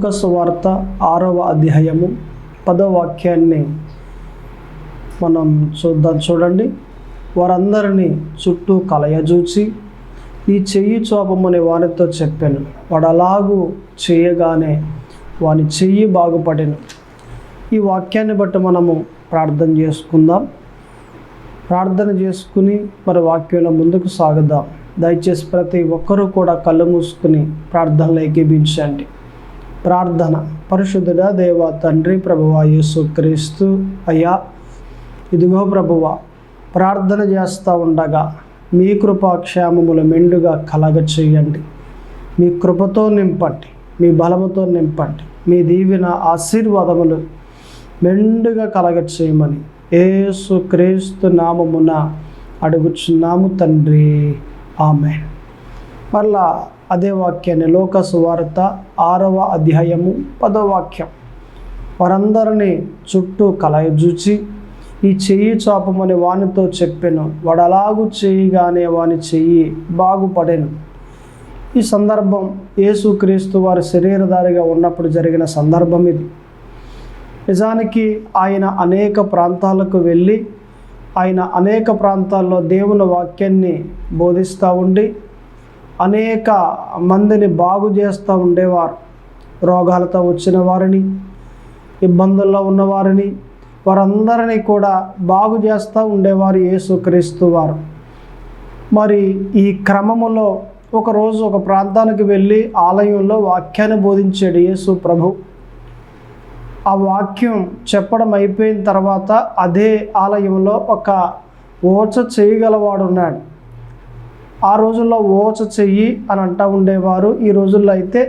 లూకస్ వార్త ఆరవ అధ్యాయము పదవాక్యాన్ని మనం చూద్దాం. చూడండి. వారందరినీ చుట్టూ కలయజూచి ఈ చెయ్యి చూపమని వానితో చెప్పాను. వాడు అలాగూ చేయగానే వాని చెయ్యి బాగుపడిను. ఈ వాక్యాన్ని బట్టి మనము ప్రార్థన చేసుకుందాం. ప్రార్థన చేసుకుని మరి వాక్యంలో ముందుకు సాగుదాం. దయచేసి ప్రతి ఒక్కరూ కూడా కళ్ళు మూసుకుని ప్రార్థనలు ఏకీభించండి. ప్రార్థన. పరిశుద్ధుడ దేవ తండ్రి ప్రభువ యేసు క్రీస్తు అయ్యా ఇదిగో ప్రభువ ప్రార్థన చేస్తూ ఉండగా మీ కృపాక్షేమములు మెండుగా కలగ చేయండి మీ కృపతో నింపండి మీ బలముతో నింపండి మీ దీవిన ఆశీర్వాదములు మెండుగా కలగ చేయమని ఏసు క్రీస్తు నామమున అడుగుచున్నాము తండ్రి. ఆమె మరలా అదే వాక్యాన్ని లోక సువార్త ఆరవ అధ్యాయము పదో వాక్యం. వారందరినీ చుట్టూ కలయజూచి ఈ చెయ్యి చాపమని వానితో చెప్పాను. వాడు అలాగూ చేయగానే వాని చెయ్యి బాగుపడాను. ఈ సందర్భం యేసుక్రీస్తు వారి శరీరధారిగా ఉన్నప్పుడు జరిగిన సందర్భం ఇది. నిజానికి ఆయన అనేక ప్రాంతాలకు వెళ్ళి ఆయన అనేక ప్రాంతాల్లో దేవుని వాక్యాన్ని బోధిస్తూ ఉండి అనేక మందిని బాగు చేస్తూ ఉండేవారు. రోగాలతో వచ్చిన వారిని ఇబ్బందుల్లో ఉన్నవారిని వారందరినీ కూడా బాగు చేస్తూ ఉండేవారు యేసుక్రీస్తు వారు. మరి ఈ క్రమములో ఒకరోజు ఒక ప్రాంతానికి వెళ్ళి ఆలయంలో వాక్యాన్ని బోధించాడు యేసు ప్రభు. ఆ వాక్యం చెప్పడం అయిపోయిన తర్వాత అదే ఆలయంలో ఒక ఓచ చేయగలవాడు ఉన్నాడు ఆ రోజుల్లో ఓచ చెయ్యి అని అంటూ ఉండేవారు. ఈ రోజుల్లో అయితే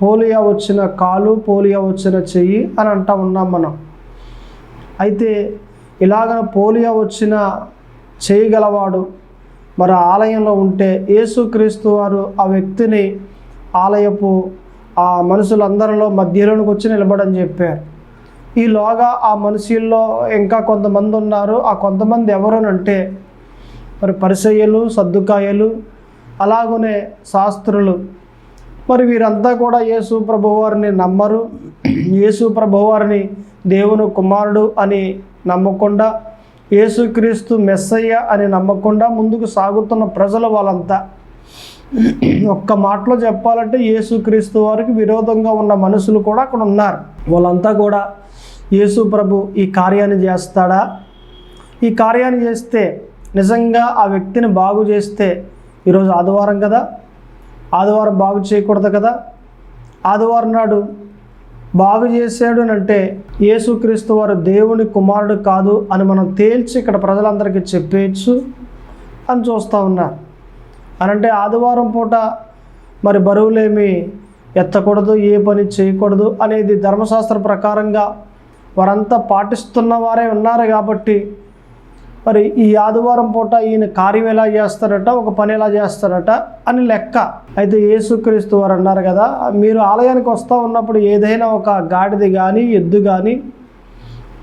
పోలియో వచ్చిన కాలు పోలియో వచ్చిన చెయ్యి అని అంటూ ఉన్నాం మనం. అయితే ఇలాగ పోలియో వచ్చిన చేయగలవాడు మరి ఆలయంలో ఉంటే యేసుక్రీస్తు వారు ఆ వ్యక్తిని ఆలయపు ఆ మనుషులందరిలో మధ్యలోనికి వచ్చి నిలబడని చెప్పారు. ఈలోగా ఆ మనుషుల్లో ఇంకా కొంతమంది ఉన్నారు. ఆ కొంతమంది ఎవరనంటే మరి పరిసయ్యలు సర్దుకాయలు అలాగనే శాస్త్రులు. మరి వీరంతా కూడా యేసు ప్రభువారిని నమ్మరు. యేసు ప్రభువారిని దేవుని కుమారుడు అని నమ్మకుండా యేసుక్రీస్తు మెస్సయ్య అని నమ్మకుండా ముందుకు సాగుతున్న ప్రజలు వాళ్ళంతా. ఒక్క మాటలో చెప్పాలంటే యేసుక్రీస్తు వారికి విరోధంగా ఉన్న మనుషులు కూడా అక్కడ ఉన్నారు. వాళ్ళంతా కూడా యేసు ప్రభు ఈ కార్యాన్ని చేస్తాడా? ఈ కార్యాన్ని చేస్తే నిజంగా ఆ వ్యక్తిని బాగు చేస్తే ఈరోజు ఆదివారం కదా? ఆదివారం బాగు చేయకూడదు కదా? ఆదివారం నాడు బాగు చేశాడు అంటే యేసుక్రీస్తు వారు దేవుని కుమారుడు కాదు అని మనం తేల్చి ఇక్కడ ప్రజలందరికీ చెప్పేయచ్చు అని చూస్తూ ఉన్నారు అని అంటే ఆదివారం పూట మరి బరువులేమి ఎత్తకూడదు ఏ పని చేయకూడదు అనేది ధర్మశాస్త్ర ప్రకారంగా వారంతా పాటిస్తున్న వారే ఉన్నారు కాబట్టి మరి ఈ ఆదివారం పూట ఈయన కార్యం ఎలా చేస్తారట ఒక పని ఎలా చేస్తారట అని లెక్క. అయితే యేసుక్రీస్తు వారు అన్నారు కదా మీరు ఆలయానికి వస్తూ ఉన్నప్పుడు ఏదైనా ఒక గాడిది కానీ ఎద్దు కానీ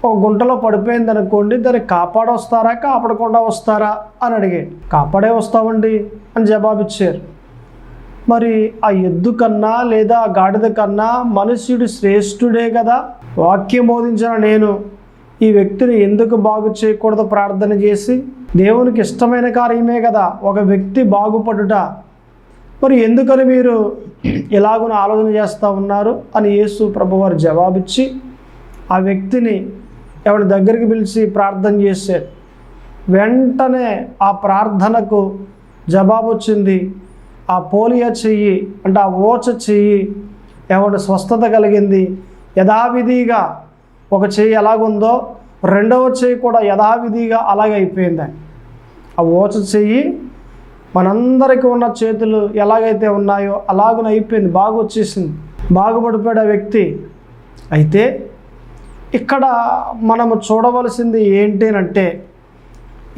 ఒక గుంటలో పడిపోయింది అనుకోండి దాన్ని కాపాడొస్తారా కాపాడకుండా వస్తారా అని అడిగాడు. కాపాడే వస్తామండి అని జవాబిచ్చారు మరి ఆ ఎద్దు కన్నా లేదా ఆ గాడిద కన్నా మనుష్యుడు శ్రేష్ఠుడే కదా. వాక్యం బోధించిన నేను ఈ వ్యక్తిని ఎందుకు బాగు చేయకూడదు ప్రార్థన చేసి? దేవునికి ఇష్టమైన కార్యమే కదా. ఒక వ్యక్తి బాగుపడుట. మరి ఎందుకని మీరు ఇలాగున ఆలోచన చేస్తూ ఉన్నారు? అని యేసు ప్రభువారు జవాబిచ్చి ఆ వ్యక్తిని ఎవరి దగ్గరికి పిలిచి ప్రార్థన చేశారు వెంటనే ఆ ప్రార్థనకు జవాబు వచ్చింది ఆ పోలియో చెయ్యి అంటే ఆ ఓచ చెయ్యి ఎవరి స్వస్థత కలిగింది? యథావిధిగా ఒక చెయ్యి ఎలాగుందో రెండవ చెయ్యి కూడా యథావిధిగా అలాగే అయిపోయింది. ఆ ఓచ చెయ్యి మనందరికీ ఉన్న చేతులు ఎలాగైతే ఉన్నాయో అలాగున అయిపోయింది బాగా వచ్చేసింది. బాగుపడిపోయాడు ఆ వ్యక్తి. అయితే ఇక్కడ మనము చూడవలసింది ఏంటి అంటే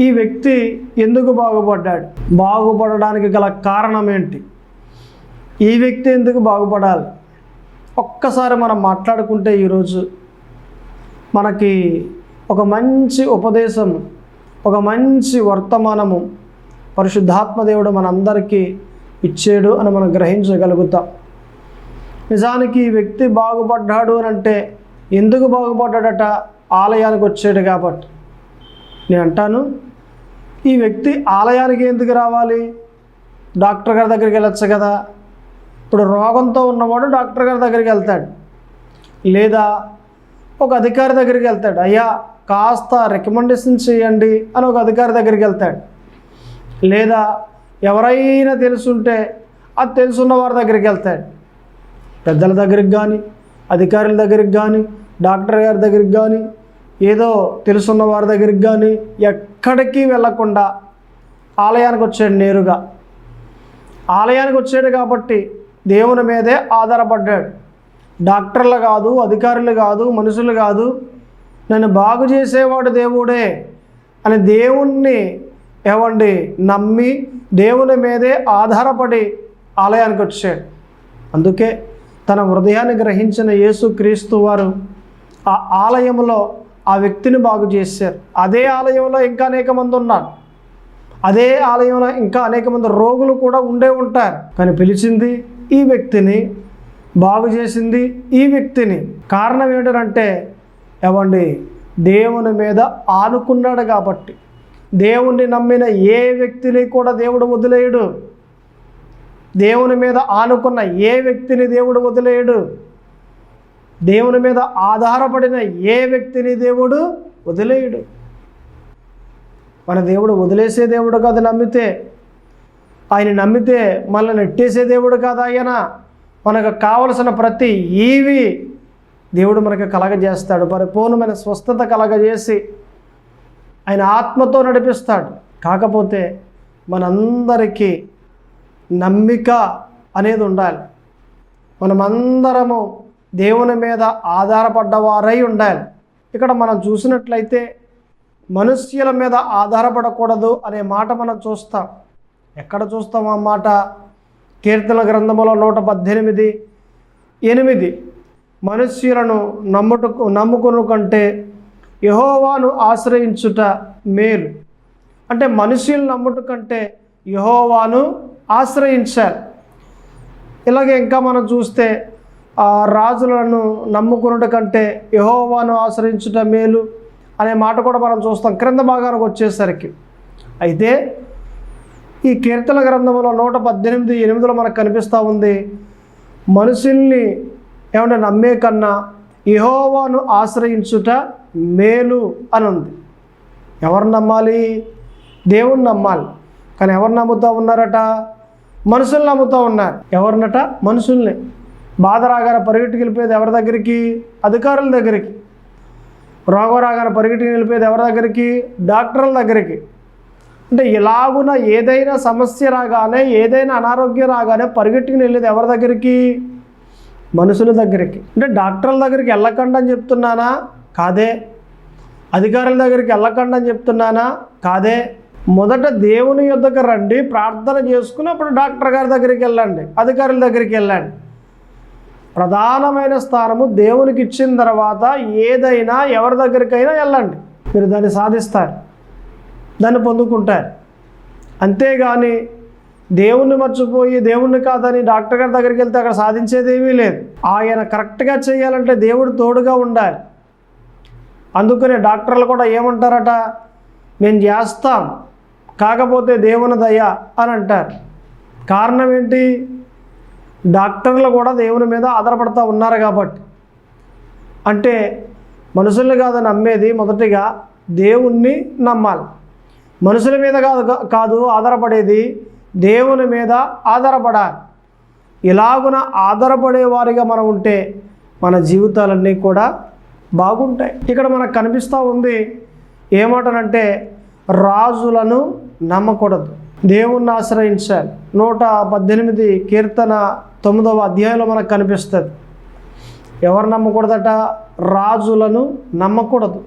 ఈ వ్యక్తి ఎందుకు బాగుపడ్డాడు? బాగుపడడానికి గల కారణం ఏంటి? ఈ వ్యక్తి ఎందుకు బాగుపడాలి? ఒక్కసారి మనం మాట్లాడుకుంటే ఈరోజు మనకి ఒక మంచి ఉపదేశం ఒక మంచి వర్తమానము పరిశుద్ధాత్మదేవుడు మనందరికీ ఇచ్చాడు అని మనం గ్రహించగలుగుతాం. నిజానికి ఈ వ్యక్తి బాగుపడ్డాడు అని అంటే ఎందుకు బాగుపడ్డాడట? ఆలయానికి వచ్చాడు కాబట్టి. నేను అంటాను ఈ వ్యక్తి ఆలయానికి ఎందుకు రావాలి? డాక్టర్ గారి దగ్గరికి వెళ్ళొచ్చు కదా. ఇప్పుడు రోగంతో ఉన్నవాడు డాక్టర్ గారి దగ్గరికి వెళ్తాడు. లేదా ఒక అధికారి దగ్గరికి వెళ్తాడు. అయ్యా కాస్త రికమెండేషన్ చేయండి అని ఒక అధికారి దగ్గరికి వెళ్తాడు. లేదా ఎవరైనా తెలుసుంటే అది తెలుసున్న వారి దగ్గరికి వెళ్తాడు. పెద్దల దగ్గరికి కానీ అధికారుల దగ్గరికి కానీ డాక్టర్ గారి దగ్గరికి కానీ ఏదో తెలుసున్న వారి దగ్గరికి కానీ ఎక్కడికి వెళ్ళకుండా ఆలయానికి వచ్చాడు నేరుగా. ఆలయానికి వచ్చాడు కాబట్టి దేవుని మీదే ఆధారపడ్డాడు. డాక్టర్లు కాదు అధికారులు కాదు మనుషులు కాదు. నన్ను బాగు చేసేవాడు దేవుడే అని దేవుణ్ణి ఏమండి నమ్మి దేవుని మీదే ఆధారపడి ఆలయానికి వచ్చాడు. అందుకే తన హృదయాన్ని గ్రహించిన యేసు క్రీస్తు వారు ఆ ఆలయంలో ఆ వ్యక్తిని బాగు చేశారు. అదే ఆలయంలో ఇంకా అనేక మంది ఉన్నారు. అదే ఆలయంలో ఇంకా అనేక మంది రోగులు కూడా ఉండే ఉంటారు. కానీ పిలిచింది ఈ వ్యక్తిని బాగు చేసింది ఈ వ్యక్తిని. కారణం ఏంటంటే ఏమండి దేవుని మీద ఆనుకున్నాడు కాబట్టి. దేవుణ్ణి నమ్మిన ఏ వ్యక్తిని కూడా దేవుడు వదిలేయడు దేవుని మీద ఆనుకున్న ఏ వ్యక్తిని దేవుడు వదిలేయడు దేవుని మీద ఆధారపడిన ఏ వ్యక్తిని దేవుడు వదిలేయడు మన దేవుడు వదిలేసే దేవుడు కాదు నమ్మితే. ఆయన నమ్మితే మళ్ళీ నెట్టేసే దేవుడు కాదు ఆయన. మనకు కావలసిన ప్రతి ఈవి దేవుడు మనకు కలగజేస్తాడు. పరిపూర్ణమైన స్వస్థత కలగజేసి ఆయన ఆత్మతో నడిపిస్తాడు. కాకపోతే మనందరికీ నమ్మిక అనేది ఉండాలి. మనమందరము దేవుని మీద ఆధారపడ్డవారై ఉండాలి. ఇక్కడ మనం చూసినట్లయితే మనుష్యుల మీద ఆధారపడకూడదు అనే మాట మనం చూస్తాం. ఎక్కడ చూస్తాం ఆ మాట? కీర్తన గ్రంథములో నూట పద్దెనిమిది ఎనిమిది. మనుష్యులను నమ్ముటకు నమ్ముకును కంటే యహోవాను ఆశ్రయించుట మేలు. అంటే మనుషులు నమ్ముట కంటే యహోవాను ఆశ్రయించాలి. ఇలాగే ఇంకా మనం చూస్తే ఆ రాజులను నమ్ముకున్నట కంటే యహోవాను ఆశ్రయించుట మేలు అనే మాట కూడా మనం చూస్తాం. క్రింద భాగానికి వచ్చేసరికి. అయితే ఈ కీర్తన గ్రంథంలో నూట పద్దెనిమిది ఎనిమిదిలో మనకు కనిపిస్తూ ఉంది మనుషుల్ని ఏమంటే నమ్మే కన్నా యహోవాను ఆశ్రయించుట మేలు అని ఉంది. ఎవరు నమ్మాలి? దేవుణ్ణి నమ్మాలి. కానీ ఎవరు నమ్ముతూ ఉన్నారట? మనుషుల్ని నమ్ముతూ ఉన్నారు. ఎవరినట? మనుషుల్ని. బాధ రాగానే పరిగెట్టుకు వెళ్ళిపోయేది ఎవరి దగ్గరికి? అధికారుల దగ్గరికి. రోగరాగాన పరిగెట్టుకు వెళ్ళిపోయేది ఎవరి దగ్గరికి? డాక్టర్ల దగ్గరికి. అంటే ఇలాగున ఏదైనా సమస్య రాగానే ఏదైనా అనారోగ్యం రాగానే పరిగెట్టుకుని వెళ్ళేది ఎవరి దగ్గరికి? మనుషుల దగ్గరికి. అంటే డాక్టర్ల దగ్గరికి వెళ్ళకండి అని చెప్తున్నానా? కాదే. అధికారుల దగ్గరికి వెళ్ళకండి అని చెప్తున్నానా? కాదే. మొదట దేవుని యుద్ధకు రండి ప్రార్థన చేసుకుని అప్పుడు డాక్టర్ గారి దగ్గరికి వెళ్ళండి అధికారుల దగ్గరికి వెళ్ళండి. ప్రధానమైన స్థానము దేవునికి ఇచ్చిన తర్వాత ఏదైనా ఎవరి దగ్గరికైనా వెళ్ళండి. మీరు దాన్ని సాధిస్తారు. దాన్ని పొందుకుంటారు అంతేగాని దేవుణ్ణి మర్చిపోయి దేవుణ్ణి కాదని డాక్టర్ గారి దగ్గరికి వెళ్తే అక్కడ సాధించేది ఏమీ లేదు. ఆయన కరెక్ట్గా చేయాలంటే దేవుడు తోడుగా ఉండాలి. అందుకనే డాక్టర్లు కూడా ఏమంటారట? మేము చేస్తాం. కాకపోతే దేవుని దయ అని అంటారు. కారణం ఏంటి? డాక్టర్లు కూడా దేవుని మీద ఆధారపడుతూ ఉన్నారు కాబట్టి. అంటే మనుషుల్ని కాదని నమ్మేది మొదటిగా దేవుణ్ణి నమ్మాలి. మనుషుల మీద కాదు కాదు ఆధారపడేది దేవుని మీద ఆధారపడాలి. ఇలాగున ఆధారపడే వారిగా మనం ఉంటే మన జీవితాలన్నీ కూడా బాగుంటాయి. ఇక్కడ మనకు కనిపిస్తూ ఉంది ఏమంటానంటే రాజులను నమ్మకూడదు. దేవుణ్ణి ఆశ్రయించాలి. నూట పద్దెనిమిది కీర్తన తొమ్మిదవ అధ్యాయంలో మనకు కనిపిస్తుంది. ఎవరు నమ్మకూడదట? రాజులను నమ్మకూడదు.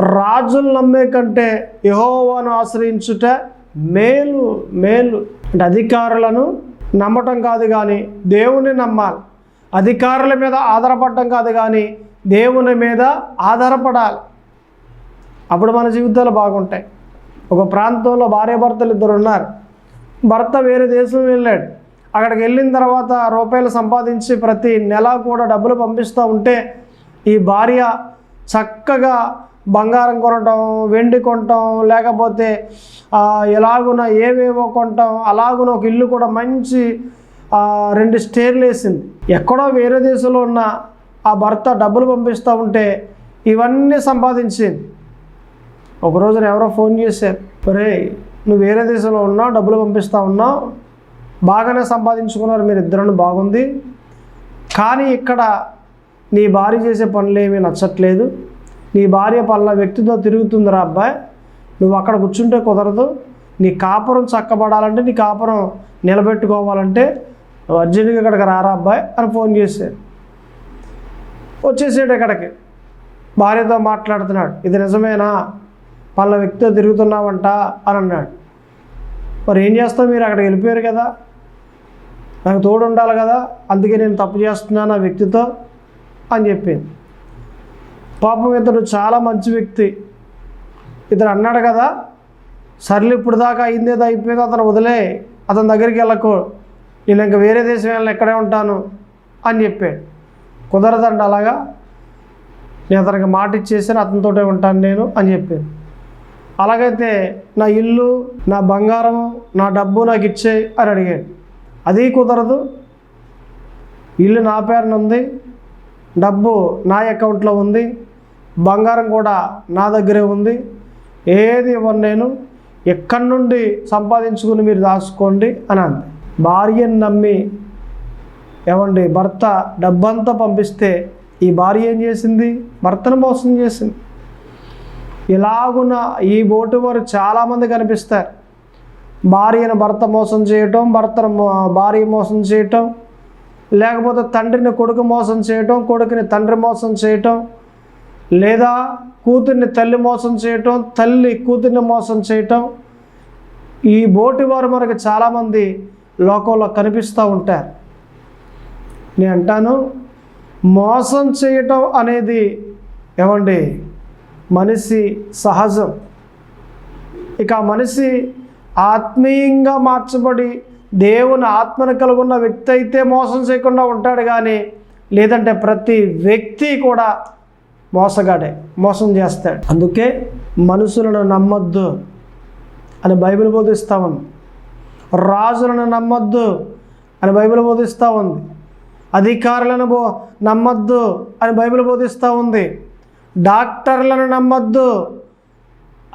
రాజులు నమ్మే కంటే యహోవాను ఆశ్రయించుట మేలు మేలు. అంటే అధికారులను నమ్మటం కాదు కానీ దేవుని నమ్మాలి. అధికారుల మీద ఆధారపడటం కాదు కానీ దేవుని మీద ఆధారపడాలి. అప్పుడు మన జీవితాలు బాగుంటాయి. ఒక ప్రాంతంలో భార్యాభర్తలు ఇద్దరు ఉన్నారు. భర్త వేరే దేశం వెళ్ళాడు. అక్కడికి వెళ్ళిన తర్వాత రూపాయలు సంపాదించి ప్రతి నెల కూడా డబ్బులు పంపిస్తూ ఉంటే ఈ భార్య చక్కగా బంగారం కొనటం వెండి కొనటం లేకపోతే ఎలాగున ఏవేవో కొనటం అలాగున ఒక ఇల్లు కూడా మంచి రెండు స్టేర్లు వేసింది. ఎక్కడో వేరే దేశంలో ఉన్న ఆ భర్త డబ్బులు పంపిస్తూ ఉంటే ఇవన్నీ సంపాదించింది. ఒక రోజున ఎవరో ఫోన్ చేశారు. ఒరే నువ్వు వేరే దేశంలో ఉన్నావు డబ్బులు పంపిస్తా ఉన్నావు బాగానే సంపాదించుకున్నారు మీరు ఇద్దరు బాగుంది. కానీ ఇక్కడ నీ భార్య చేసే పనులు ఏమీ నచ్చట్లేదు. నీ భార్య పల్ల వ్యక్తితో తిరుగుతుందిరా అబ్బాయి. నువ్వు అక్కడ కూర్చుంటే కుదరదు. నీ కాపురం చక్కబడాలంటే నీ కాపురం నిలబెట్టుకోవాలంటే అర్జెంటుగా ఇక్కడికి రారా అబ్బాయి అని ఫోన్ చేశాడు వచ్చేసాడు ఇక్కడికి. భార్యతో మాట్లాడుతున్నాడు. ఇది నిజమేనా? పళ్ళ వ్యక్తితో తిరుగుతున్నావంట అని అన్నాడు. మరి ఏం చేస్తావు? మీరు అక్కడికి వెళ్ళిపోయారు కదా. నాకు తోడు ఉండాలి కదా. అందుకే నేను తప్పు చేస్తున్నాను ఆ వ్యక్తితో అని చెప్పింది. పాపం ఇతడు చాలా మంచి వ్యక్తి. ఇతడు అన్నాడు కదా సర్లే ఇప్పుడు దాకా అయిందేదో అయిపోయిందో అతను వదిలే అతని దగ్గరికి వెళ్ళకు. నేను ఇంకా వేరే దేశం వెళ్ళిన ఎక్కడే ఉంటాను అని చెప్పాడు. కుదరదండి అలాగా? నేను అతనికి మాట ఇచ్చేసాను అతనితోటే ఉంటాను నేను అని చెప్పాను అలాగైతే నా ఇల్లు నా బంగారం నా డబ్బు నాకు ఇచ్చే అని అడిగాడు. అది కుదరదు. ఇల్లు నా పేరున ఉంది డబ్బు నా అకౌంట్లో ఉంది బంగారం కూడా నా దగ్గరే ఉంది. ఏది ఇవ్వను నేను ఎక్కడి నుండి సంపాదించుకుని మీరు దాచుకోండి అని అంది. భార్యను నమ్మి ఏమండి భర్త డబ్బంతా పంపిస్తే ఈ భార్య ఏం చేసింది? భర్తను మోసం చేసింది. ఇలాగున ఈ బోటు వారు చాలామంది కనిపిస్తారు. భార్యను భర్త మోసం చేయటం భర్తను భార్య మోసం చేయటం లేకపోతే తండ్రిని కొడుకు మోసం చేయటం కొడుకుని తండ్రి మోసం చేయటం లేదా కూతుర్ని తల్లి మోసం చేయటం తల్లి కూతుర్ని మోసం చేయటం ఈ బోటి వారు మనకు చాలామంది లోకంలో కనిపిస్తూ ఉంటారు. నేను అంటాను మోసం చేయటం అనేది ఏమండి? మనిషి సహజం. ఇక మనిషి ఆత్మీయంగా మార్చబడి దేవుని ఆత్మను కలుగున్న వ్యక్తి అయితే మోసం చేయకుండా ఉంటాడు కానీ లేదంటే ప్రతి వ్యక్తి కూడా మోసగాడే మోసం చేస్తాడు. అందుకే మనుషులను నమ్మొద్దు అని బైబిల్ బోధిస్తూ ఉంది. రాజులను నమ్మొద్దు అని బైబిల్ బోధిస్తూ ఉంది. అధికారులను బో నమ్మొద్దు అని బైబిల్ బోధిస్తూ ఉంది. డాక్టర్లను నమ్మొద్దు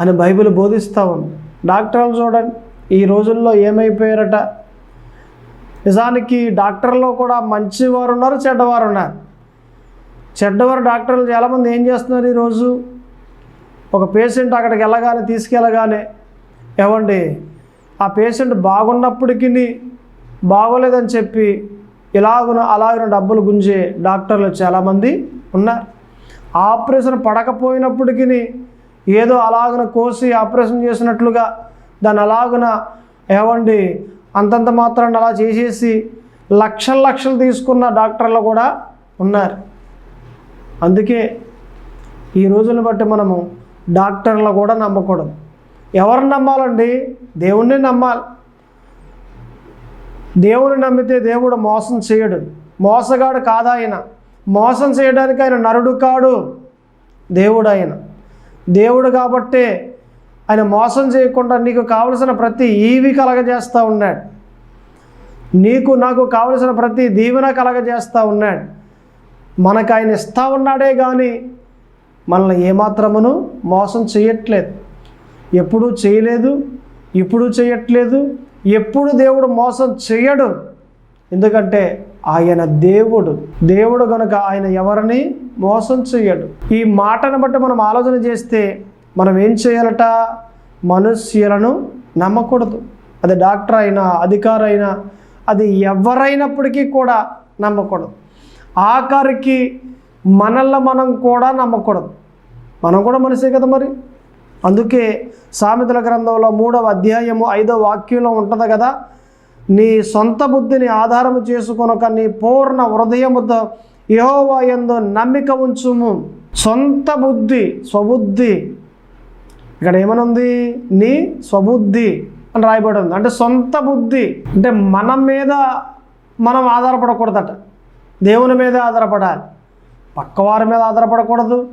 అని బైబిల్ బోధిస్తూ ఉంది. డాక్టర్లు చూడండి ఈ రోజుల్లో ఏమైపోయారట? నిజానికి డాక్టర్లో కూడా మంచివారు ఉన్నారు చెడ్డవారు ఉన్నారు చెడ్డవారు డాక్టర్లు చాలామంది ఏం చేస్తున్నారు ఈరోజు? ఒక పేషెంట్ అక్కడికి వెళ్ళగానే తీసుకెళ్ళగానే ఏమండి ఆ పేషెంట్ బాగున్నప్పటికీ బాగోలేదని చెప్పి ఇలాగున అలాగిన డబ్బులు గుంజే డాక్టర్లు చాలామంది ఉన్నారు. ఆపరేషన్ పడకపోయినప్పటికీ ఏదో అలాగున కోసి ఆపరేషన్ చేసినట్లుగా దాన్ని అలాగున ఏమండి అంతంత మాత్రాన్ని అలా చేసేసి లక్షల లక్షలు తీసుకున్న డాక్టర్లు కూడా ఉన్నారు. అందుకే ఈ రోజులను బట్టి మనము డాక్టర్లు కూడా నమ్మకూడదు. ఎవరిని నమ్మాలండి? దేవుణ్ణి నమ్మాలి. దేవుని నమ్మితే దేవుడు మోసం చేయడు. మోసగాడు కాదా ఆయన? మోసం చేయడానికి ఆయన నరుడు కాడు. దేవుడు ఆయన. దేవుడు కాబట్టే ఆయన మోసం చేయకుండా నీకు కావలసిన ప్రతి ఈవి కలగజేస్తూ ఉన్నాడు. నీకు నాకు కావలసిన ప్రతి దీవెన కలగజేస్తూ ఉన్నాడు. మనకు ఆయన ఇస్తా ఉన్నాడే కానీ మనల్ని ఏమాత్రమును మోసం చేయట్లేదు. ఎప్పుడూ చేయలేదు ఇప్పుడు చేయట్లేదు ఎప్పుడు దేవుడు మోసం చేయడు. ఎందుకంటే ఆయన దేవుడు. దేవుడు కనుక ఆయన ఎవరిని మోసం చేయడు. ఈ మాటను బట్టి మనం ఆలోచన చేస్తే మనం ఏం చేయాలట? మనుష్యులను నమ్మకూడదు. అది డాక్టర్ అయినా అధికారైనా అది ఎవరైనప్పటికీ కూడా నమ్మకూడదు. ఆఖరికి మనల్ని మనం కూడా నమ్మకూడదు. మనం కూడా మనిషే కదా మరి. అందుకే సామెతల గ్రంథంలో మూడవ అధ్యాయము ఐదవ వాక్యంలో ఉంటుంది కదా నీ సొంత బుద్ధిని ఆధారము చేసుకొనక నీ పూర్ణ హృదయముతో యహోవా ఎందు నమ్మిక ఉంచుము. సొంత బుద్ధి స్వబుద్ధి. ఇక్కడ ఏమనుంది? నీ స్వబుద్ధి అని రాయబడి ఉంది. అంటే సొంత బుద్ధి. అంటే మన మీద మనం ఆధారపడకూడదట. దేవుని మీద ఆధారపడాలి. పక్కవారి మీద ఆధారపడకూడదు.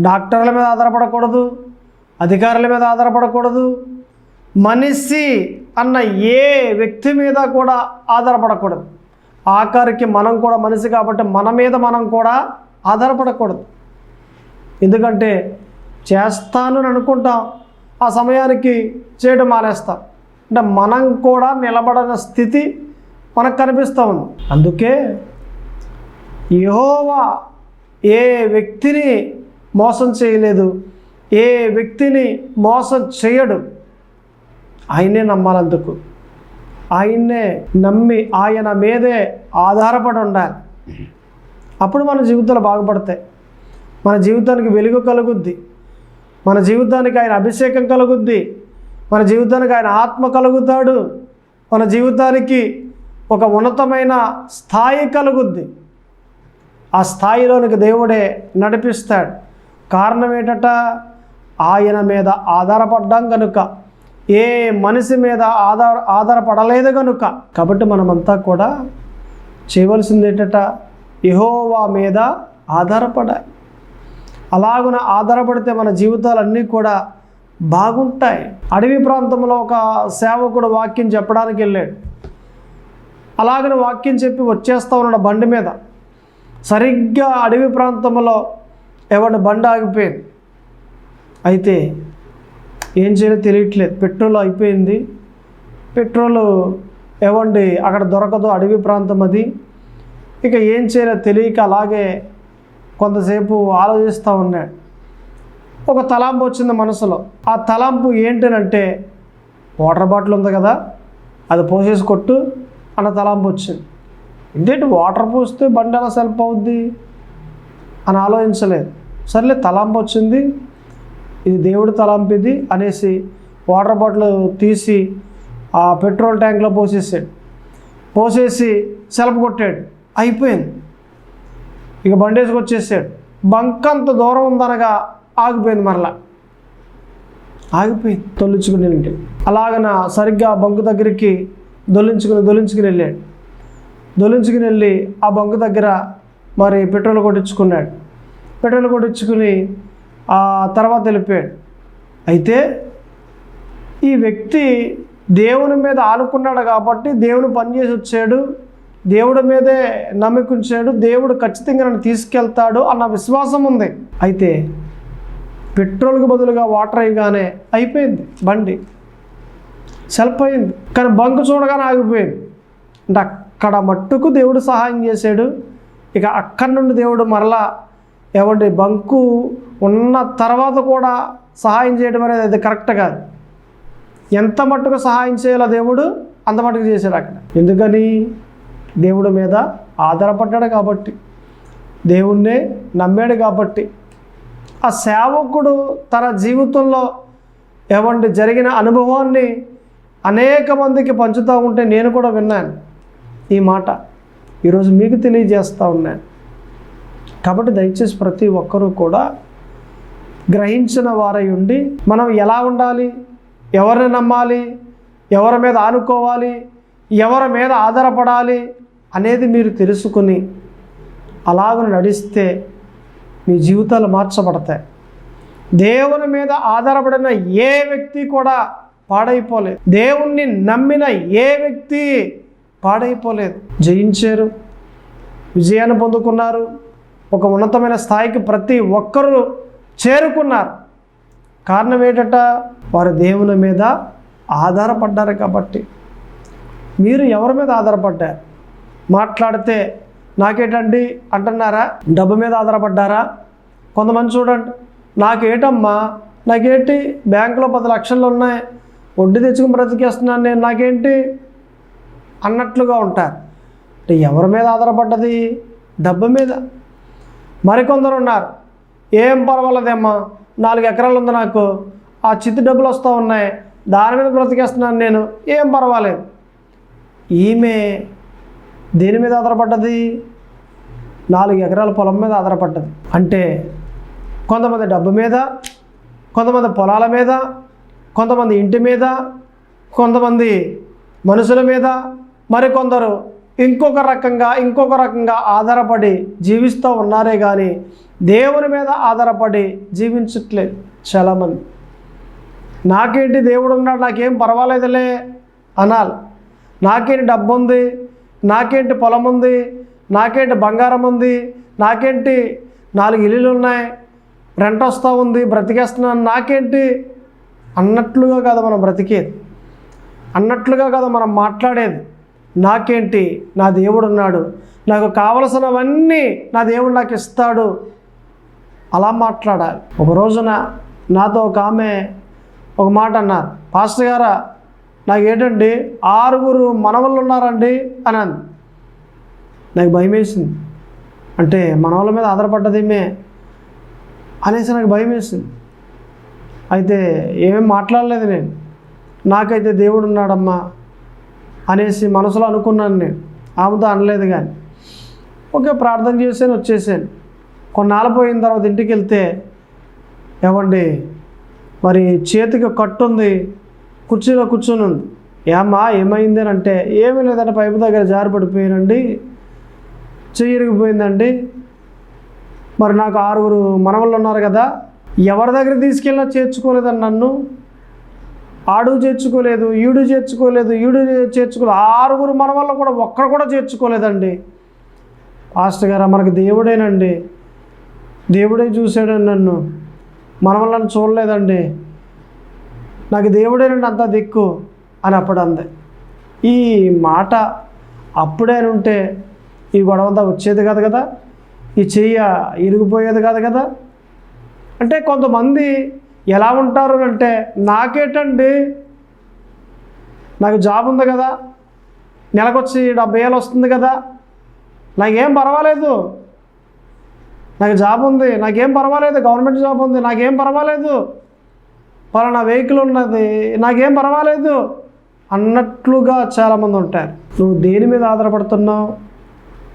డాక్టర్ల మీద ఆధారపడకూడదు. అధికారుల మీద ఆధారపడకూడదు. మనిషి అన్న ఏ వ్యక్తి మీద కూడా ఆధారపడకూడదు. ఆఖరికి మనం కూడా మనిషి కాబట్టి మన మీద మనం కూడా ఆధారపడకూడదు. ఎందుకంటే చేస్తాను అని అనుకుంటాం ఆ సమయానికి చేయడం మానేస్తాం. అంటే మనం కూడా నిలబడిన స్థితి మనకు కనిపిస్తూ ఉంది. అందుకే యహోవా ఏ వ్యక్తిని మోసం చేయలేదు ఏ వ్యక్తిని మోసం చేయడు. ఆయనే నమ్మాలందుకు. ఆయన్నే నమ్మి ఆయన మీదే ఆధారపడి ఉండాలి. అప్పుడు మన జీవితాలు బాగుపడతాయి. మన జీవితానికి వెలుగు కలుగుద్ది. మన జీవితానికి ఆయన అభిషేకం కలుగుద్ది. మన జీవితానికి ఆయన ఆత్మ కలుగుతాడు. మన జీవితానికి ఒక ఉన్నతమైన స్థాయి కలుగుద్ది. ఆ స్థాయిలోనికి దేవుడే నడిపిస్తాడు. కారణం ఏంటట? ఆయన మీద ఆధారపడ్డాం కనుక ఏ మనిషి మీద ఆధార ఆధారపడలేదు కనుక కాబట్టి మనమంతా కూడా చేయవలసింది ఏంటట? యహోవా మీద ఆధారపడాలి. అలాగున ఆధారపడితే మన జీవితాలన్నీ కూడా బాగుంటాయి. అడవి ప్రాంతంలో ఒక సేవకుడు వాక్యం చెప్పడానికి వెళ్ళాడు. అలాగని వాక్యం చెప్పి వచ్చేస్తా ఉన్నాడు బండి మీద. సరిగ్గా అడవి ప్రాంతంలో ఎవరి బండ ఆగిపోయింది. అయితే ఏం చేయాలో తెలియట్లేదు. పెట్రోల్ అయిపోయింది. పెట్రోల్ ఎవండి అక్కడ దొరకదు అడవి ప్రాంతం అది. ఇక ఏం చేయాలో తెలియక అలాగే కొంతసేపు ఆలోచిస్తూ ఉన్నాడు ఒక తలాంపు వచ్చింది మనసులో. ఆ తలాంపు ఏంటనంటే వాటర్ బాటిల్ ఉంది కదా అది పోసేసి కొట్టు అన్న తలాంపు వచ్చింది. ఇదేంటి వాటర్ పోస్తే బండి ఎలా సెల్ఫ్ అవుద్ది? అని ఆలోచించలేదు. సర్లే తలాంపు వచ్చింది. ఇది దేవుడి తలాంపు ఇది అనేసి వాటర్ బాటిల్ తీసి ఆ పెట్రోల్ ట్యాంక్లో పోసేసాడు. పోసేసి సెల్ఫ్ కొట్టాడు. అయిపోయింది. ఇక బండేసుకు వచ్చేసాడు. బంక్ అంత దూరం ఉందనగా ఆగిపోయింది మరలా. ఆగిపోయింది తొలించుకుని వెళ్ళి అలాగన సరిగ్గా బంకు దగ్గరికి దొల్లించుకుని దొలించుకుని వెళ్ళాడు. దొలించుకుని వెళ్ళి ఆ బంకు దగ్గర మరి పెట్రోల్ కొట్టించుకున్నాడు. పెట్రోల్ కొట్టించుకుని ఆ తర్వాత వెళ్ళిపోయాడు. అయితే ఈ వ్యక్తి దేవుని మీద ఆనుకున్నాడు కాబట్టి దేవుని పనిచేసి వచ్చాడు. దేవుడి మీదే నమ్మకుంచాడు దేవుడు ఖచ్చితంగా నన్ను తీసుకెళ్తాడు అన్న విశ్వాసం ఉంది. అయితే పెట్రోల్కి బదులుగా వాటర్ అయ్యగానే అయిపోయింది బండి. సెల్ఫ్ అయింది. కానీ బంకు చూడగానే ఆగిపోయింది. అంటే అక్కడ మట్టుకు దేవుడు సహాయం చేశాడు. ఇక అక్కడి నుండి దేవుడు మరలా ఏమండి బంకు ఉన్న తర్వాత కూడా సహాయం చేయడం అనేది అది కరెక్ట్ కాదు. ఎంత మట్టుకు సహాయం చేయాలో దేవుడు అంత మట్టుకు చేశాడు అక్కడ. ఎందుకని? దేవుడి మీద ఆధారపడ్డాడు కాబట్టి. దేవుణ్ణే నమ్మాడు కాబట్టి. ఆ సేవకుడు తన జీవితంలో ఏమండి జరిగిన అనుభవాన్ని అనేక మందికి పంచుతూ ఉంటే నేను కూడా విన్నాను. ఈ మాట ఈరోజు మీకు తెలియజేస్తూ ఉన్నాను. కాబట్టి దయచేసి ప్రతి ఒక్కరూ కూడా గ్రహించిన వారై ఉండి మనం ఎలా ఉండాలి? ఎవరిని నమ్మాలి? ఎవరి మీద ఆనుకోవాలి? ఎవరి మీద ఆధారపడాలి? అనేది మీరు తెలుసుకుని అలాగ నడిస్తే మీ జీవితాలు మార్చబడతాయి. దేవుని మీద ఆధారపడిన ఏ వ్యక్తి కూడా పాడైపోలేదు. దేవుణ్ణి నమ్మిన ఏ వ్యక్తి పాడైపోలేదు. జయించారు. విజయాన్ని పొందుకున్నారు. ఒక ఉన్నతమైన స్థాయికి ప్రతి ఒక్కరూ చేరుకున్నారు. కారణం ఏంటట? వారు దేవుని మీద ఆధారపడ్డారు కాబట్టి. మీరు ఎవరి మీద ఆధారపడ్డారు? మాట్లాడితే నాకేటండి అంటున్నారా? డబ్బు మీద ఆధారపడ్డారా? కొంతమంది చూడండి. నాకేటమ్మా? నాకేంటి? బ్యాంకులో పది లక్షలు ఉన్నాయి. వడ్డీ తెచ్చుకుని బ్రతికేస్తున్నాను నేను. నాకేంటి? అన్నట్లుగా ఉంటారు. అంటే ఎవరి మీద ఆధారపడ్డది? డబ్బు మీద. మరికొందరు ఉన్నారు. ఏం పర్వాలేదేమ్మా? నాలుగు ఎకరాలు ఉంది నాకు. ఆ చిత్తు డబ్బులు వస్తూ ఉన్నాయి. దాని మీద బ్రతికేస్తున్నాను నేను. ఏం పర్వాలేదు. ఈమె దేని మీద ఆధారపడ్డది? నాలుగు ఎకరాల పొలం మీద ఆధారపడ్డది. అంటే కొంతమంది డబ్బు మీద కొంతమంది పొలాల మీద కొంతమంది ఇంటి మీద కొంతమంది మనుషుల మీద మరికొందరు ఇంకొక రకంగా ఇంకొక రకంగా ఆధారపడి జీవిస్తూ ఉన్నారే కానీ దేవుని మీద ఆధారపడి జీవించట్లేదు చాలామంది. నాకేంటి దేవుడు ఉన్నాడు నాకేం పర్వాలేదులే అనాలి. నాకేంటి డబ్బు ఉంది నాకేంటి పొలం ఉంది నాకేంటి బంగారం ఉంది నాకేంటి నాలుగు ఇల్లులు ఉన్నాయి రెంట్ వస్తూ ఉంది బ్రతికేస్తున్నాను నాకేంటి అన్నట్లుగా కదా మనం బ్రతికేది. అన్నట్లుగా కదా మనం మాట్లాడేది. నాకేంటి? నా దేవుడు ఉన్నాడు నాకు కావలసినవన్నీ నా దేవుడు నాకు ఇస్తాడు. అలా మాట్లాడాలి. ఒక రోజున నాతో ఒక ఆమె ఒక మాట అన్నారు. పాస్టర్ గారా నాకు ఏంటండి ఆరుగురు మనవళ్ళు ఉన్నారండి అని అంది. నాకు భయం వేసింది అంటే మనవల మీద ఆధారపడ్డదేమే అనేసి నాకు భయం వేసింది అయితే ఏమేమి మాట్లాడలేదు నేను. నాకైతే దేవుడు ఉన్నాడమ్మా అనేసి మనసులో అనుకున్నాను నేను. ఆమెతో అనలేదు కానీ ఓకే ప్రార్థన చేశాను వచ్చేసాను. కొన్నాళ్ళు పోయిన తర్వాత ఇంటికి వెళ్తే ఏమండి మరి చేతికి కట్టుంది కుర్చీలో కూర్చొని ఉంది. ఏమ్మా ఏమైంది అని అంటే ఏమీ లేదంటే పైపు దగ్గర జారి పడిపోయానండి. చెయ్యి ఇరిగిపోయిందండి. మరి నాకు ఆరుగురు మనవళ్ళు ఉన్నారు కదా ఎవరి దగ్గర తీసుకెళ్ళినా చేర్చుకోలేదండి నన్ను. ఆడు చేర్చుకోలేదు ఈడు చేర్చుకోలేదు ఈడు చేర్చుకోలేదు ఆరుగురు మన వల్ల కూడా ఒక్కడు కూడా చేర్చుకోలేదండి. పాస్టర్ గారు మనకి దేవుడేనండి. దేవుడే చూశాడండి నన్ను. మన వల్ల చూడలేదండి. నాకు దేవుడేనండి అంత దిక్కు అని అప్పుడు అంది. ఈ మాట అప్పుడే ఉంటే ఈ గొడవ అంతా వచ్చేది కాదు కదా? ఈ చెయ్య ఇరిగిపోయేది కాదు కదా? అంటే కొంతమంది ఎలా ఉంటారు అంటే నాకేటండి నాకు జాబ్ ఉంది కదా నెలకొచ్చి డెబ్బై వేలు వస్తుంది కదా నాకేం పర్వాలేదు. నాకు జాబ్ ఉంది నాకేం పర్వాలేదు గవర్నమెంట్ జాబ్ ఉంది నాకేం పర్వాలేదు. పలానా వెహికల్ ఉన్నది నాకేం పర్వాలేదు అన్నట్లుగా చాలామంది ఉంటారు. నువ్వు దేని మీద ఆధారపడుతున్నావు?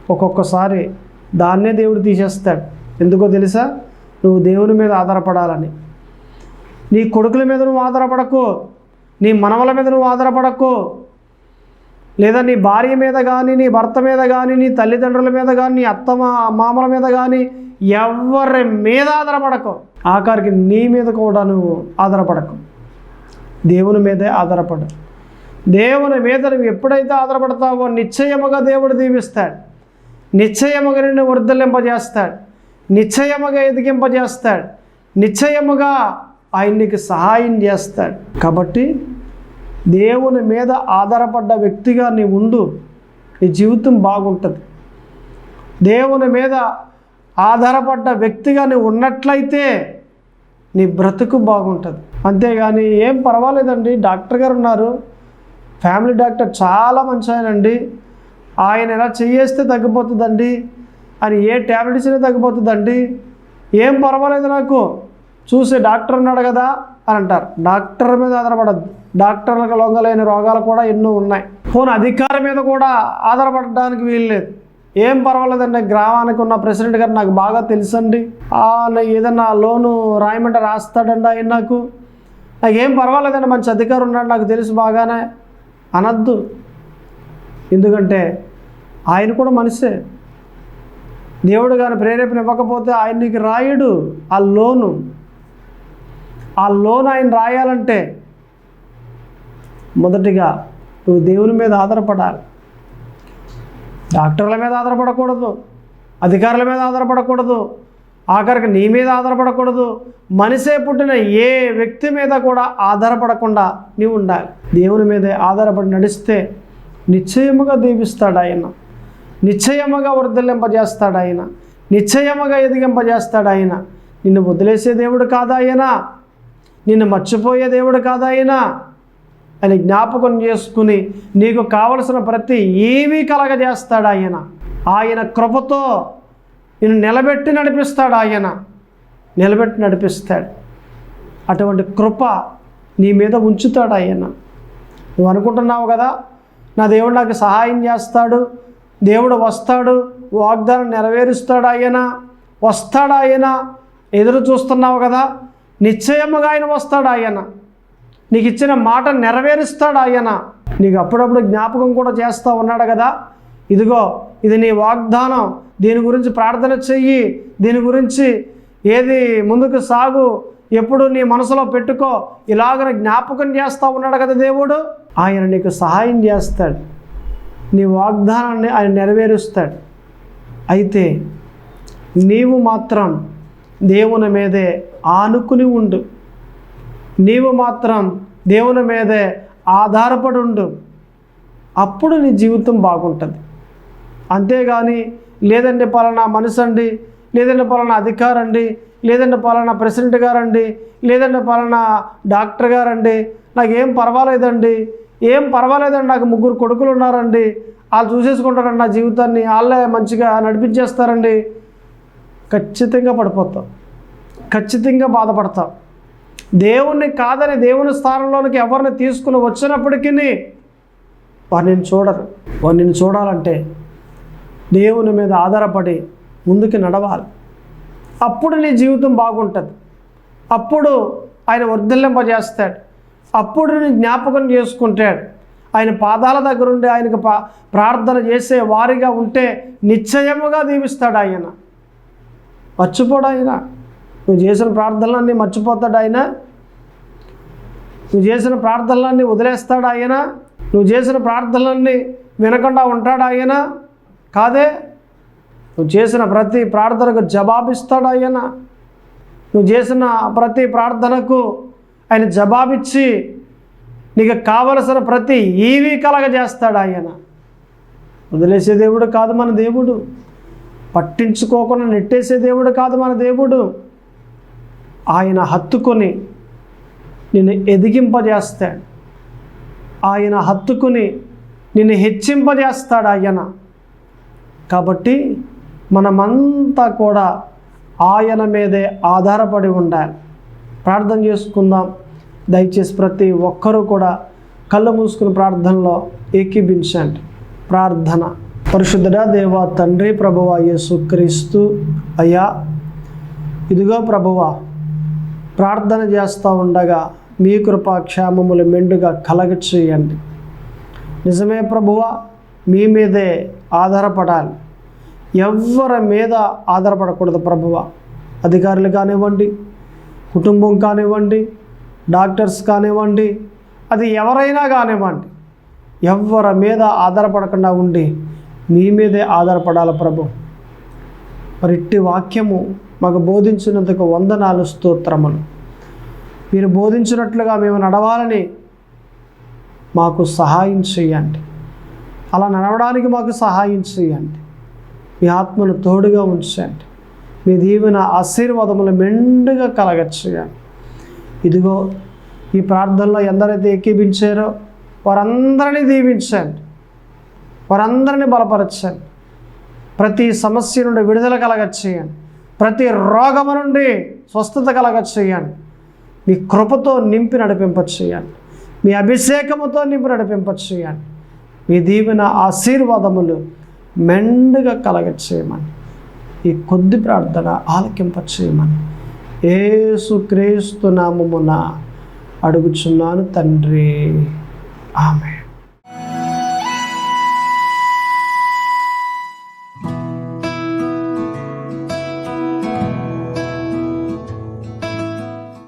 ఒక్కొక్కసారి దాన్నే దేవుడు తీసేస్తాడు. ఎందుకో తెలుసా? నువ్వు దేవుని మీద ఆధారపడాలని. నీ కొడుకుల మీద నువ్వు ఆధారపడకు. నీ మనవల మీద నువ్వు ఆధారపడకు. లేదా నీ భార్య మీద కానీ నీ భర్త మీద కానీ నీ తల్లిదండ్రుల మీద కానీ నీ అత్త మా- మామల మీద కానీ ఎవరి మీద ఆధారపడకు. ఆఖరికి నీ మీద కూడా నువ్వు ఆధారపడకు. దేవుని మీదే ఆధారపడు. దేవుని మీద నువ్వు ఎప్పుడైతే ఆధారపడతావో నిశ్చయముగా దేవుడు దీవిస్తాడు. నిశ్చయముగా నిన్ను వర్ధలింపజేస్తాడు నిశ్చయముగా ఎదిగింపజేస్తాడు. నిశ్చయముగా ఆయన నీకు సహాయం చేస్తాడు. కాబట్టి దేవుని మీద ఆధారపడ్డ వ్యక్తిగా నీ ఉండు. నీ జీవితం బాగుంటుంది. దేవుని మీద ఆధారపడ్డ వ్యక్తిగా నువ్వు ఉన్నట్లయితే నీ బ్రతుకు బాగుంటుంది. అంతేగాని ఏం పర్వాలేదండి. డాక్టర్ గారు ఉన్నారు. ఫ్యామిలీ డాక్టర్ చాలా మంచి ఆయనండి ఆయన ఎలా చేయేస్తే తగ్గిపోతుందండి. అని ఏ ట్యాబ్లెట్ ఇచ్చినా తగ్గిపోతుందండి. ఏం పర్వాలేదు నాకు. చూసే డాక్టర్ ఉన్నాడు కదా అని అంటారు. డాక్టర్ మీద ఆధారపడద్దు. డాక్టర్లకు లొంగలేని రోగాలు కూడా ఎన్నో ఉన్నాయి. ఫోన్ అధికారం మీద కూడా ఆధారపడడానికి వీల్లేదు ఏం పర్వాలేదండి గ్రామానికి ఉన్న ప్రెసిడెంట్ గారు నాకు బాగా తెలుసండి. ఏదన్నా లోను రాయమంటే రాస్తాడండి ఆయన నాకు. నాకేం పర్వాలేదండి మంచి అధికారం ఉన్నాడు నాకు తెలుసు బాగానే. అనద్దు. ఎందుకంటే ఆయన కూడా మనిషే. దేవుడు గారి ప్రేరేపణ ఇవ్వకపోతే ఆయన నీకు రాయుడు ఆ లోను. ఆ లోన్ ఆయన రాయాలంటే మొదటిగా నువ్వు దేవుని మీద ఆధారపడాలి. డాక్టర్ల మీద ఆధారపడకూడదు. అధికారుల మీద ఆధారపడకూడదు. ఆఖరికి నీ మీద ఆధారపడకూడదు. మనిషే పుట్టిన ఏ వ్యక్తి మీద కూడా ఆధారపడకుండా నీవు ఉండాలి. దేవుని మీదే ఆధారపడి నడిస్తే నిశ్చయముగా దీవిస్తాడు ఆయన. నిశ్చయముగా వర్ధలింపజేస్తాడు ఆయన. నిశ్చయముగా ఎదిగింపజేస్తాడు ఆయన. నిన్ను వదిలేసే దేవుడు కాదా ఆయన? నిన్ను మర్చిపోయే దేవుడు కాదా ఆయన అని జ్ఞాపకం చేసుకుని నీకు కావలసిన ప్రతి ఏమీ కలగజేస్తాడు ఆయన. ఆయన కృపతో నిన్ను నిలబెట్టి నడిపిస్తాడు ఆయన. నిలబెట్టి నడిపిస్తాడు. అటువంటి కృప నీ మీద ఉంచుతాడు ఆయన. నువ్వు అనుకుంటున్నావు కదా నా దేవుడు నాకు సహాయం చేస్తాడు దేవుడు వస్తాడు వాగ్దానం నెరవేరుస్తాడు ఆయన వస్తాడు ఆయన? ఎదురు చూస్తున్నావు కదా నిశ్చయముగా ఆయన వస్తాడు ఆయన. నీకు ఇచ్చిన మాట నెరవేరుస్తాడు ఆయన. నీకు అప్పుడప్పుడు జ్ఞాపకం కూడా చేస్తూ ఉన్నాడు కదా. ఇదిగో ఇది నీ వాగ్దానం. దీని గురించి ప్రార్థన చెయ్యి. దీని గురించి ఏది ముందుకు సాగు ఎప్పుడు నీ మనసులో పెట్టుకో. ఇలాగ జ్ఞాపకం చేస్తూ ఉన్నాడు కదా దేవుడు. ఆయన నీకు సహాయం చేస్తాడు. నీ వాగ్దానాన్ని ఆయన నెరవేరుస్తాడు. అయితే నీవు మాత్రం దేవుని మీదే ఆనుకుని ఉండు. నీవు మాత్రం దేవుని మీదే ఆధారపడి ఉండు. అప్పుడు నీ జీవితం బాగుంటుంది. అంతేగాని లేదండి పలానా మనిషి అండి లేదంటే పలానా అధికారండి లేదంటే పలానా ప్రెసిడెంట్ గారండి లేదంటే పలానా డాక్టర్ గారండి నాకేం పర్వాలేదండి ఏం పర్వాలేదండి నాకు ముగ్గురు కొడుకులు ఉన్నారండి వాళ్ళు చూసేసుకుంటారండి నా జీవితాన్ని వాళ్ళే మంచిగా నడిపించేస్తారండి. ఖచ్చితంగా పడిపోతాం. ఖచ్చితంగా బాధపడతాం. దేవుణ్ణి కాదని దేవుని స్థానంలోనికి ఎవరిని తీసుకుని వచ్చినప్పటికీ వారిని చూడరు. వారిని చూడాలంటే దేవుని మీద ఆధారపడి ముందుకు నడవాలి. అప్పుడు నీ జీవితం బాగుంటుంది. అప్పుడు ఆయన వర్ధిల్లింపజేస్తాడు. అప్పుడు నీ జ్ఞాపకం చేసుకుంటాడు. ఆయన పాదాల దగ్గరుండి ఆయనకు పా- ప్రార్థన చేసే వారిగా ఉంటే నిశ్చయముగా దీవిస్తాడు ఆయన. మర్చిపోడు ఆయన నువ్వు చేసిన ప్రార్థనలన్నీ మర్చిపోతాడు ఆయన నువ్వు చేసిన ప్రార్థనలన్నీ వదిలేస్తాడు ఆయన నువ్వు చేసిన ప్రార్థనలన్నీ వినకుండా ఉంటాడు ఆయన కాదే నువ్వు చేసిన ప్రతి ప్రార్థనకు జవాబిస్తాడు ఆయన నువ్వు చేసిన ప్రతి ప్రార్థనకు ఆయన జవాబిచ్చి నీకు కావలసిన ప్రతి ఈవి కలగజేస్తాడు ఆయన వదిలేసే దేవుడు కాదు మన దేవుడు. పట్టించుకోకుండా నెట్టేసే దేవుడు కాదు మన దేవుడు. ఆయన హత్తుకొని నిన్ను ఎదిగింపజేస్తాడు. ఆయన హత్తుకుని నిన్ను హెచ్చింపజేస్తాడు ఆయన. కాబట్టి మనమంతా కూడా ఆయన మీదే ఆధారపడి ఉండాలి. ప్రార్థన చేసుకుందాం. దయచేసి ప్రతి ఒక్కరూ కూడా కళ్ళు మూసుకుని ప్రార్థనలో ఏకీభించండి. ప్రార్థన. పరిశుద్ధుడా దేవ తండ్రి ప్రభువ యేసుక్రీస్తు అయ్యా ఇదిగో ప్రభువ ప్రార్థన చేస్తూ ఉండగా మీ కృపా క్షేమములు మెండుగా కలగ చేయండి నిజమే ప్రభువ మీ మీదే ఆధారపడాలి. ఎవరి మీద ఆధారపడకూడదు ప్రభువ. అధికారులు కానివ్వండి కుటుంబం కానివ్వండి డాక్టర్స్ కానివ్వండి అది ఎవరైనా కానివ్వండి ఎవరి మీద ఆధారపడకుండా ఉండి మీ మీదే ఆధారపడాలి ప్రభు? మరి ఇట్టి వాక్యము మాకు బోధించినందుకు వందనాలు స్తోత్రములు. మీరు బోధించినట్లుగా మేము నడవాలని మాకు సహాయం చేయండి. అలా నడవడానికి మాకు సహాయం చేయండి. మీ ఆత్మను తోడుగా ఉంచండి. మీ దీవెన ఆశీర్వాదములు మెండుగా కలగచ్చేయండి ఇదిగో ఈ ప్రార్థనలో ఎందరైతే ఏకీపించారో వారందరినీ దీవించండి. వారందరినీ బలపరచండి. ప్రతి సమస్య నుండి విడుదల కలగ చేయండి ప్రతి రోగము నుండి స్వస్థత కలగ చేయండి మీ కృపతో నింపి నడిపింపచేయండి. మీ అభిషేకముతో నింపి నడిపింపచేయండి. మీ దీవెన ఆశీర్వాదములు మెండుగా కలగచ్చేయమని ఈ కొద్ది ప్రార్థన ఆలకింపచేయమని ఏసుక్రీస్తు నామమున అడుగుచున్నాను తండ్రి. ఆమె